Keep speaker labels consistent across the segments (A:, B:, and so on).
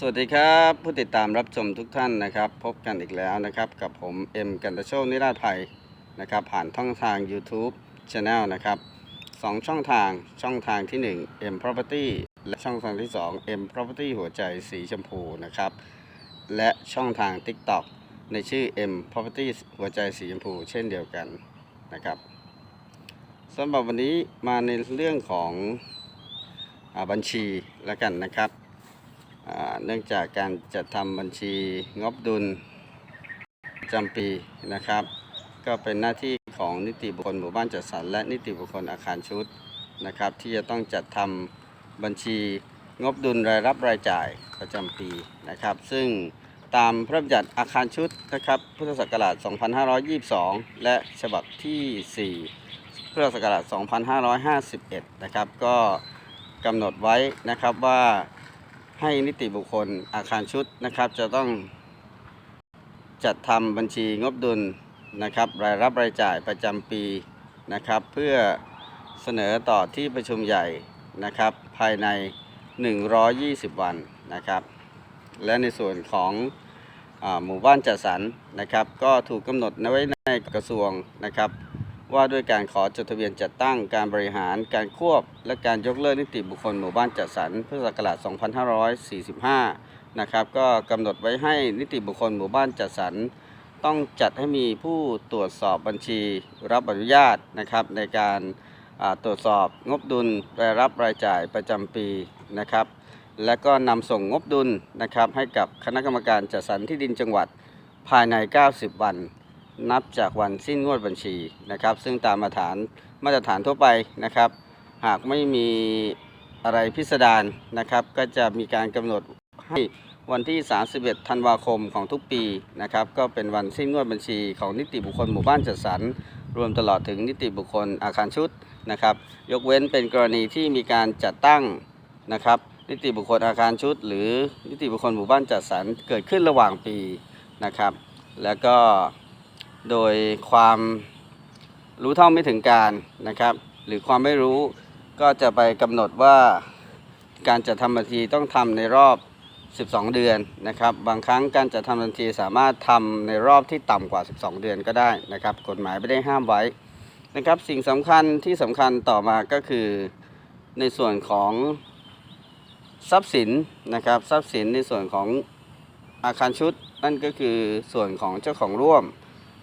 A: สวัสดีครับผู้ติดตามรับชมทุกท่านนะครับ พบกันอีกแล้วนะครับกับผมเอ็มกันตะโชคนิราภัยนะครับ ผ่านช่องทาง YouTube Channel นะครับสองช่องทางช่องทางที่ 1 M Property และช่องทางที่ 2 M Property หัวใจสีชมพูนะครับ และช่องทาง TikTok ในชื่อ M Property หัวใจสีชมพู เช่นเดียวกันนะครับสำหรับวันนี้มาในเรื่องของอบัญชีแล้วกันนะครับ เนื่องจากการจัดทำบัญชีงบดุลประจำปีนะครับ ก็เป็นหน้าที่ของนิติบุคคลหมู่บ้านจัดสรรและนิติบุคคลอาคารชุดนะครับ ที่จะต้องจัดทำบัญชีงบดุลรายรับรายจ่ายประจำปีนะครับ ซึ่งตามพระบัญญัติอาคารชุดนะครับ พุทธศักราช 2522 และฉบับที่ 4 พุทธศักราช 2551 นะครับ ก็กำหนดไว้นะครับว่า ให้นิติบุคคลอาคารชุดนะครับ จะต้องจัดทำบัญชีงบดุลนะครับรายรับรายจ่ายประจำปีนะครับ เพื่อเสนอต่อที่ประชุมใหญ่นะครับ ภายใน 120 วันนะครับ และในส่วนของอหมู่บ้านจัดสรรนะครับ ก็ถูกกำหนดไว้ในกระทรวงนะครับ ว่าด้วยการขอจดทะเบียนจัดตั้งการบริหาร การควบ และการยกเลิกนิติบุคคลหมู่บ้านจัดสรรพุทธศักราช 2545 นะครับ ก็กำหนดไว้ให้นิติบุคคลหมู่บ้านจัดสรรต้องจัดให้มีผู้ตรวจสอบบัญชีรับอนุญาตนะครับ ในการตรวจสอบงบดุลรายรับรายจ่ายประจำปีนะครับ และก็นำส่งงบดุลนะครับให้กับคณะกรรมการจัดสรรที่ดินจังหวัดภายใน 90 วัน นับจากวันสิ้นงวดบัญชีนะครับ ซึ่งตามมาตรฐานมาตรฐานทั่วไปนะครับ หากไม่มีอะไรพิสดารนะครับ ก็จะมีการกำหนดให้วันที่ 31 ธันวาคมของทุกปีนะครับ ก็เป็นวันสิ้นงวดบัญชีของนิติบุคคลหมู่บ้านจัดสรรรวมตลอดถึงนิติบุคคลอาคารชุดนะครับ ยกเว้นเป็นกรณีที่มีการจัดตั้งนะครับ นิติบุคคลอาคารชุด หรือนิติบุคคลหมู่บ้านจัดสรรเกิดขึ้นระหว่างปีนะครับ แล้วก็ โดยความรู้เท่าไม่ถึงการนะครับ หรือความไม่รู้ก็จะไปกำหนดว่าการจัดทำบัญชีต้องทำในรอบ 12 เดือนนะครับ บางครั้งการจัดทำบัญชีสามารถทำในรอบที่ต่ำกว่า 12 เดือนก็ได้นะครับ กฎหมายไม่ได้ห้ามไว้นะครับ สิ่งสำคัญที่สำคัญต่อมาก็คือในส่วนของทรัพย์สินนะครับ ทรัพย์สินในส่วนของอาคารชุด นั่นก็คือส่วนของเจ้าของร่วม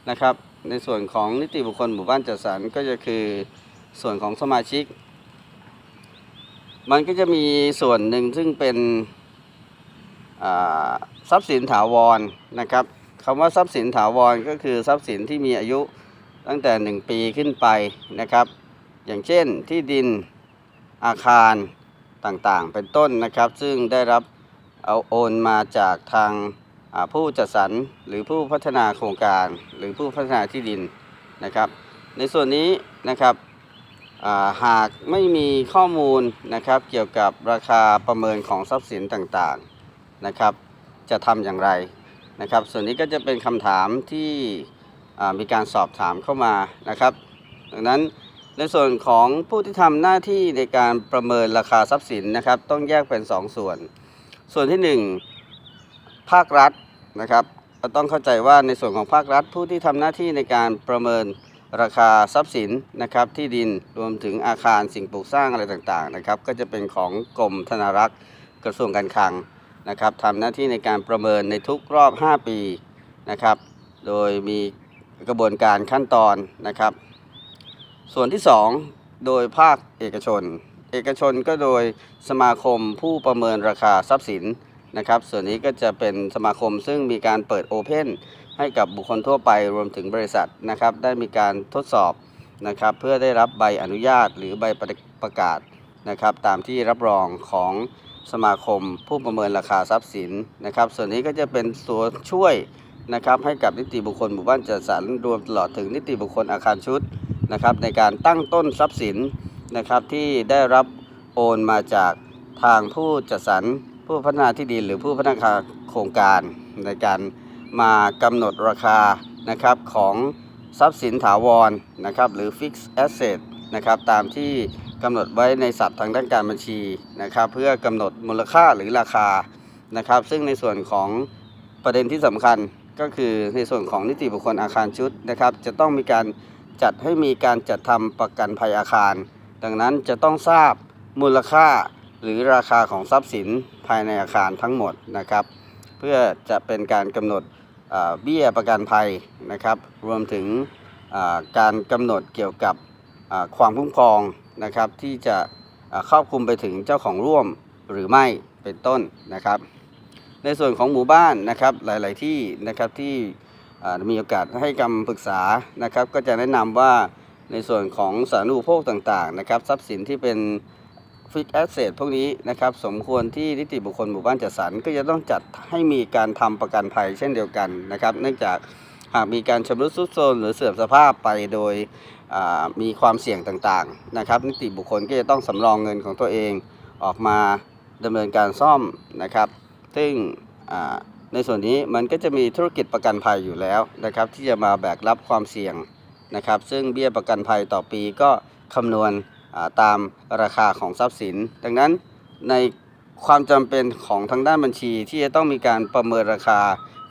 A: นะครับ ในส่วนของนิติบุคคลหมู่บ้านจัดสรรก็จะคือส่วนของสมาชิก มันก็จะมีส่วนหนึ่งซึ่งเป็นทรัพย์สินถาวรนะครับคำว่าทรัพย์สินถาวรก็คือทรัพย์สินที่มีอายุตั้งแต่ 1 ปีขึ้นไปนะครับ อย่างเช่นที่ดินอาคารต่างๆ เป็นต้นนะครับ ซึ่งได้รับเอาโอนมาจากทาง ผู้จัดสรรหรือผู้พัฒนาโครงการ หรือผู้พัฒนาที่ดินนะครับ ในส่วนนี้นะครับหากไม่มีข้อมูลนะครับเกี่ยวกับราคาประเมินของทรัพย์สินต่างๆนะครับ จะทำอย่างไรนะครับ ส่วนนี้ก็จะเป็นคำถามที่มีการสอบถามเข้ามานะครับ ดังนั้นในส่วนของผู้ที่ทำหน้าที่ในการประเมินราคาทรัพย์สินนะครับ ต้องแยกเป็น 2ส่วน ส่วนที่ 1 ภาครัฐนะครับเราต้องเข้าใจว่าในส่วนของภาครัฐ ผู้ที่ทำหน้าที่ในการประเมินราคาทรัพย์สินนะครับที่ดินรวมถึงอาคารสิ่งปลูกสร้างอะไรต่างๆนะครับก็จะเป็นของกรมธนารักษ์กระทรวงการคลังนะครับทำหน้าที่ในการประเมินในทุกรอบ 5 ปีนะครับ โดยมีกระบวนการขั้นตอนนะครับ ส่วนที่ 2 โดยภาคเอกชน เอกชนก็โดยสมาคมผู้ประเมินราคาทรัพย์สิน นะครับ ส่วนนี้ก็จะเป็นสมาคมซึ่งมีการเปิดโอเพนให้กับบุคคลทั่วไปรวมถึงบริษัทนะครับ ได้มีการทดสอบนะครับเพื่อได้รับใบอนุญาตหรือใบประกาศนะครับตามที่รับรองของสมาคมผู้ประเมินราคาทรัพย์สินนะครับ ส่วนนี้ก็จะเป็นตัวช่วยนะครับให้กับนิติบุคคลหมู่บ้านจัดสรรรวมตลอดถึงนิติบุคคลอาคารชุดนะครับในการตั้งต้นทรัพย์สินนะครับที่ได้รับโอนมาจากทางผู้จัดสรร ผู้พัฒนาที่ดินหรือผู้พัฒนาโครงการในการมากำหนดราคานะครับของทรัพย์สินถาวรนะครับหรือ Fixed Asset นะครับตามที่กำหนดไว้ในศัพท์ทางด้านการบัญชีนะครับเพื่อกำหนดมูลค่าหรือราคานะครับ ซึ่งในส่วนของประเด็นที่สำคัญก็คือในส่วนของนิติบุคคลอาคารชุดนะครับ จะต้องมีการจัดให้มีการจัดทำประกันภัยอาคาร ดังนั้นจะต้องทราบมูลค่าหรือราคาของทรัพย์สิน ภายในอาคารทั้งหมดนะครับ เพื่อจะเป็นการกำหนดเบี้ยประกันภัยนะครับ รวมถึงการกำหนดเกี่ยวกับความคุ้มครองนะครับ ที่จะอ่าครอบคลุมไปถึงเจ้าของร่วมหรือไม่เป็นต้นนะครับ ในส่วนของหมู่บ้านนะครับหลาย ๆ ที่นะครับที่มีโอกาสให้คำปรึกษานะครับ ก็จะแนะนำว่าในส่วนของสาธารณูปโภคต่าง ๆ นะครับ ทรัพย์สินที่เป็น ฟิกแอสเซทพวกนี้นะครับสมควรที่นิติบุคคลหมู่บ้านจัดสรรก็จะต้องจัดให้มีการทำประกันภัยเช่นเดียวกันนะครับเนื่องจากหากมีการชำรุดทรุดโทรมหรือเสื่อมสภาพไปโดยมีความเสี่ยงต่างๆนะครับนิติบุคคลก็จะต้องสำรองเงินของตัวเองออกมาดำเนินการซ่อมนะครับ ซึ่งในส่วนนี้มันก็จะมีธุรกิจประกันภัยอยู่แล้วนะครับที่จะมาแบกรับความเสี่ยงนะครับ ซึ่งเบี้ยประกันภัยต่อปีก็คำนวณ ตามราคาของทรัพย์สิน ดังนั้นในความจำเป็นของทางด้านบัญชี ที่จะต้องมีการประเมินราคา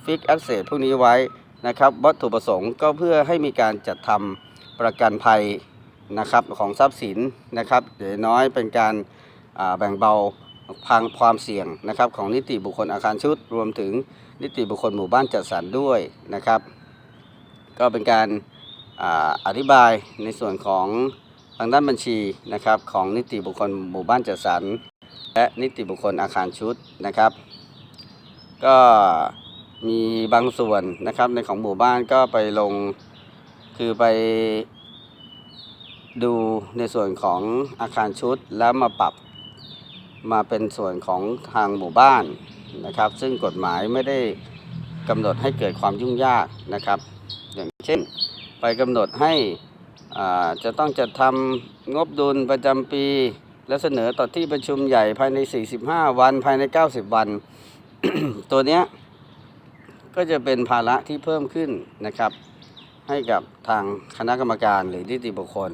A: ฟิกแอสเซทพวกนี้ไว้นะครับ วัตถุประสงค์ก็เพื่อให้มีการจัดทำประกันภัยนะครับของทรัพย์สินนะครับอย่น้อยเป็นการาแบ่งเบาพังความเสี่ยงนะครับของนิติบุคคลอาคารชุด รวมถึงนิติบุคคลหมู่บ้านจัดสรรด้วยนะครับ ก็เป็นการอาอธิบายในส่วนของางด้านบัญชีนะครับของนิติบุคคลหมู่บ้านจัดสรร และนิติบุคคลอาคารชุดนะครับ ก็มีบางส่วนนะครับในของหมู่บ้านก็ไปลงคือไปดูในส่วนของอาคารชุดแล้วมาปรับมาเป็นส่วนของทางหมู่บ้านนะครับ ซึ่งกฎหมายไม่ได้กำหนดให้เกิดความยุ่งยากนะครับ อย่างเช่นไปกำหนดให้ จะต้องจัดทำงบดุลประจำปี และเสนอต่อที่ประชุมใหญ่ภายใน 45 วันภายใน 90 วัน ตัวเนี้ยก็จะเป็นภาระที่เพิ่มขึ้นนะครับ ให้กับทางคณะกรรมการหรือนิติบุคคล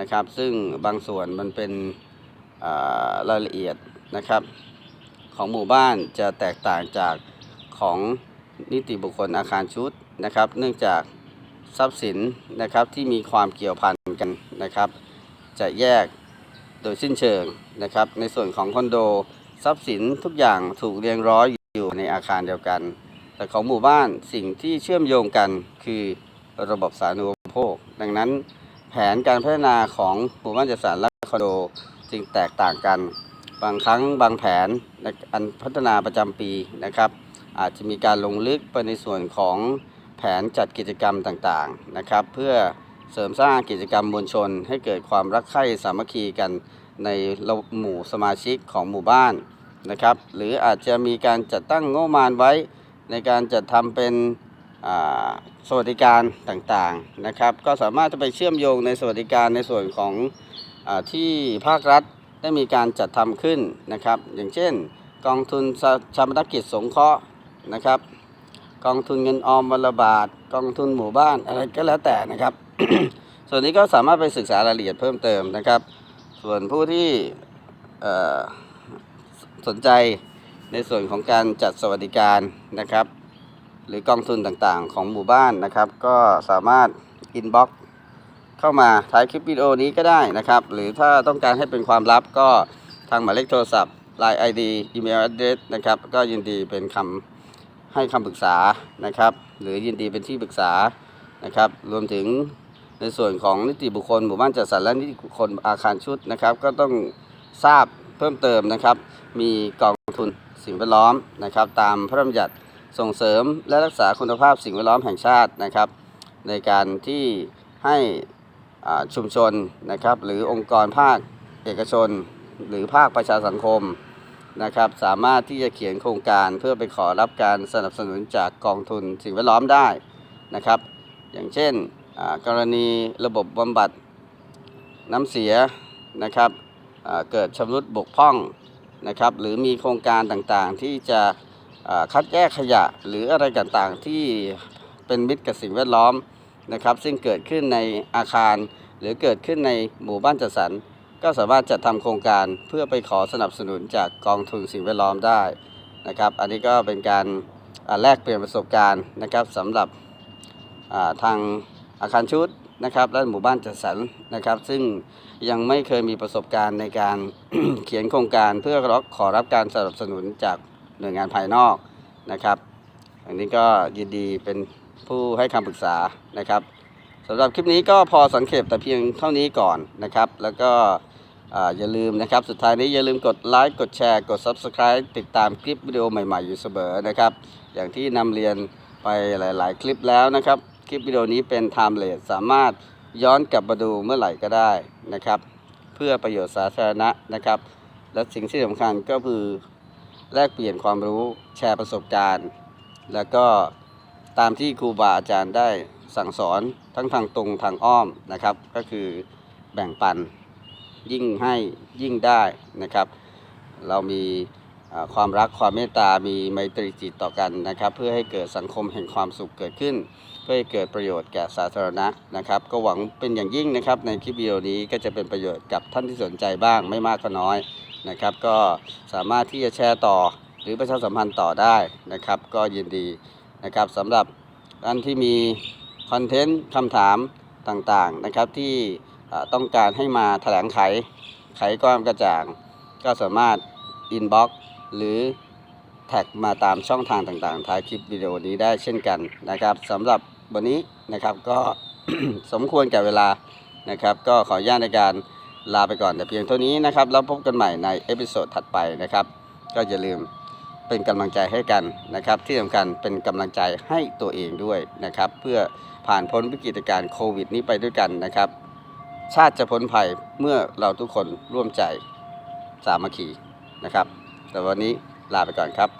A: นะครับ ซึ่งบางส่วนมันเป็นรายละเอียดนะครับ ของหมู่บ้านจะแตกต่างจากของนิติบุคคลอาคารชุดนะครับ เนื่องจาก ทรัพย์สินนะครับที่มีความเกี่ยวพันกันนะครับ จะแยกโดยสิ้นเชิงนะครับ ในส่วนของคอนโดทรัพย์สินทุกอย่างถูกเรียงร้อยอยู่ในอาคารเดียวกัน แต่ของหมู่บ้านสิ่งที่เชื่อมโยงกันคือระบบสาธารณูปโภค ดังนั้นแผนการพัฒนาของหมู่บ้านจัดสรรและคอนโดจึงแตกต่างกัน บางครั้งบางแผนในอันพัฒนาประจำปีนะครับ อาจจะมีการลงลึกไปในส่วนของ นจัดกิจกรรมต่างๆนะครับ เพื่อเสริมสร้างกิจกรรมมวลชน ให้เกิดความรักใคร่สามัคคีกันในหมู่สมาชิกของหมู่บ้านนะครับ หรืออาจจะมีการจัดตั้งงบประมาณไว้ ในการจัดทำเป็นสวัสดิการต่างๆนะครับ ก็สามารถจะไปเชื่อมโยงในสวัสดิการในส่วนของอที่ภาครัฐได้มีการจัดทำขึ้นนะครับ อย่างเช่น กองทุนชาชาปนกิจสงเคราะห์นะครับ กองทุนเงินออมวันละบาท กองทุนหมู่บ้านอะไรก็แล้วแต่นะครับ ส่วนนี้ก็สามารถไปศึกษารายละเอียดเพิ่มเติมนะครับ ส่วนผู้ที่สนใจในส่วนของการจัดสวัสดิการนะครับ หรือกองทุนต่างๆ ของหมู่บ้านนะครับ ก็สามารถอินบ็อกเข้ามาท้ายคลิปวิดีโอนี้ก็ได้นะครับ หรือถ้าต้องการให้เป็นความลับก็ทางหมายเลขโทรศัพท์ Line ID อีเมล address นะครับ ก็ยินดีเป็นคำ ให้คำปรึกษานะครับ หรือยินดีเป็นที่ปรึกษานะครับ รวมถึงในส่วนของนิติบุคคลหมู่บ้านจัดสรรและนิติบุคคลอาคารชุดนะครับ ก็ต้องทราบเพิ่มเติมนะครับ มีกองทุนสิ่งแวดล้อมนะครับ ตามพระราชบัญญัติส่งเสริมและรักษาคุณภาพสิ่งแวดล้อมแห่งชาตินะครับ ในการที่ให้ชุมชนนะครับ หรือองค์กรภาคเอกชน หรือภาคประชาสังคม นะครับสามารถที่จะเขียนโครงการเพื่อไปขอรับการสนับสนุนจากกองทุนสิ่งแวดล้อมได้นะครับ อย่างเช่นกรณีระบบบำบัดน้ำเสียนะครับเกิดชำรุดบกพร่องนะครับหรือมีโครงการต่างๆที่จะคัดแยกขยะหรืออะไรต่างๆที่เป็นมิตรกับสิ่งแวดล้อมนะครับ ซึ่งเกิดขึ้นในอาคารหรือเกิดขึ้นในหมู่บ้านจัดสรร ก็สามารถจัดทำโครงการเพื่อไปขอสนับสนุนจากกองทุนสิ่งแวดล้อมได้นะครับ อันนี้ก็เป็นการแลกเปลี่ยนประสบการณ์นะครับสำหรับาทางอาคารชุดนะครับและหมู่บ้านจัดสรรนะครับ ซึ่งยังไม่เคยมีประสบการณ์ในการเขียนโครงการเพื่อรับขอรับการสนับสนุนจากหน่วยงานภายนอกนะครับ อันนี้ก็ยินดีเป็นผู้ให้คำปรึกษานะครับสำหรับคลิปนี้ก็พอสังเขปแต่เพียงเท่านี้ก่อนนะครับ แล้วก็ อย่าลืมนะครับ สุดท้ายนี้อย่าลืมกดไลค์กดแชร์กด Subscribe ติดตามคลิปวิดีโอใหม่ๆ อยู่เสมอนะครับ อย่างที่นำเรียนไปหลาย ๆ คลิปแล้วนะครับ คลิปวิดีโอนี้เป็น timeless สามารถย้อนกลับมาดูเมื่อไหร่ก็ได้นะครับ เพื่อประโยชน์สาธารณะนะครับ และสิ่งที่สำคัญก็คือแลกเปลี่ยนความรู้แชร์ประสบการณ์ แล้วก็ตามที่ครูบาอาจารย์ได้สั่งสอนทั้งทางตรงทางอ้อมนะครับ ก็คือแบ่งปัน ยิ่งให้ยิ่งได้นะครับ เรามีความรักความเมตตา มีไมตรีจิตต่อกันนะครับ เพื่อให้เกิดสังคมแห่งความสุขเกิดขึ้น เพื่อให้เกิดประโยชน์แก่สาธารณะนะครับ ก็หวังเป็นอย่างยิ่งนะครับ ในคลิปวิดีโอนี้ก็จะเป็นประโยชน์กับท่านที่สนใจบ้างไม่มากก็น้อยนะครับ ก็สามารถที่จะแชร์ต่อหรือประชาสัมพันธ์ต่อได้นะครับ ก็ยินดีนะครับสำหรับท่านที่มีคอนเทนต์คำถามต่างๆนะครับที่ ต้องการให้มาแถลงไข ไขความกระจ่าง ก็สามารถอินบ็อกหรือแท็กมาตามช่องทางต่างๆ ท้ายคลิปวิดีโอนี้ได้เช่นกันนะครับสำหรับวันนี้นะครับก็สมควรแก่เวลานะครับ ก็ขออนุญาตในการลาไปก่อนแต่เพียงเท่านี้นะครับแล้วพบกันใหม่ในเอพิโซดถัดไปนะครับ ก็อย่าลืมเป็นกำลังใจให้กันนะครับ ที่สำคัญเป็นกำลังใจให้ตัวเองด้วยนะครับ เพื่อผ่านพ้นวิกฤตการณ์โควิดนี้ไปด้วยกันนะครับ ชาติจะพ้นภัยเมื่อเราทุกคนร่วมใจสามัคคีนะครับ แต่วันนี้ลาไปก่อนครับ